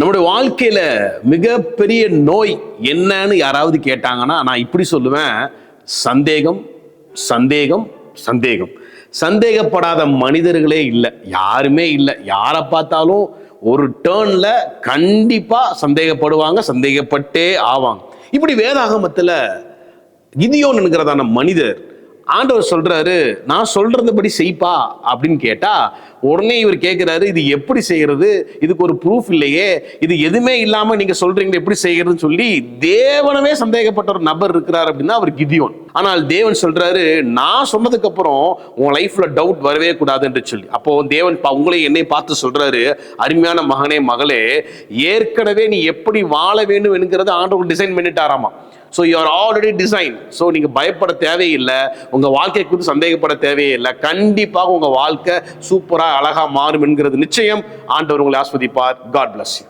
நம்முடைய வாழ்க்கையில மிகப்பெரிய நோய் என்னன்னு யாராவது கேட்டாங்கன்னா நான் இப்படி சொல்லுவேன். சந்தேகம் சந்தேகம் சந்தேகம். சந்தேகப்படாத மனிதர்களே இல்லை. யாருமே இல்லை. யாரை பார்த்தாலும் ஒரு டேர்ன்ல கண்டிப்பா சந்தேகப்படுவாங்க சந்தேகப்பட்டே ஆவாங்க. இப்படி வேதாகமத்துல கிதியோன் என்கிறதான மனிதர் ஆண்டவர் சொல்றாரு நான் சொல்றதுபடி செய்ப்பா அப்படின்னு கேட்டா உடனே இவர் கேட்கிறாரு இது எப்படி செய்யறது? இதுக்கு ஒரு ப்ரூஃப் இல்லையே. இது எதுவுமே இல்லாம நீங்க சொல்றீங்க எப்படி செய்யறதுன்னு சொல்லி தேவனவே சந்தேகப்பட்ட ஒரு நபர் இருக்கிறார் அப்படின்னா அவர் கிதியோன். ஆனால் தேவன் சொல்றாரு நான் சொன்னதுக்கு அப்புறம் உன் லைஃப்ல டவுட் வரவே கூடாது என்று சொல்லி. அப்போ தேவன் உங்களையும் என்னை பார்த்து சொல்றாரு அருமையான மகனே மகளே ஏற்கனவே நீ எப்படி வாழ வேண்டும் என்கிறத ஆண்டவர் design பண்ணிட்டாராமா. So you are already design so நீங்கள் பயப்பட தேவையில்லை. உங்கள் வாழ்க்கை குறித்து சந்தேகப்பட தேவையில்லை. கண்டிப்பாக உங்கள் வாழ்க்கை சூப்பராக அழகாக மாறும் என்கிறது நிச்சயம். ஆண்டவர் உங்களை ஆஸ்வதிப்பார். God bless you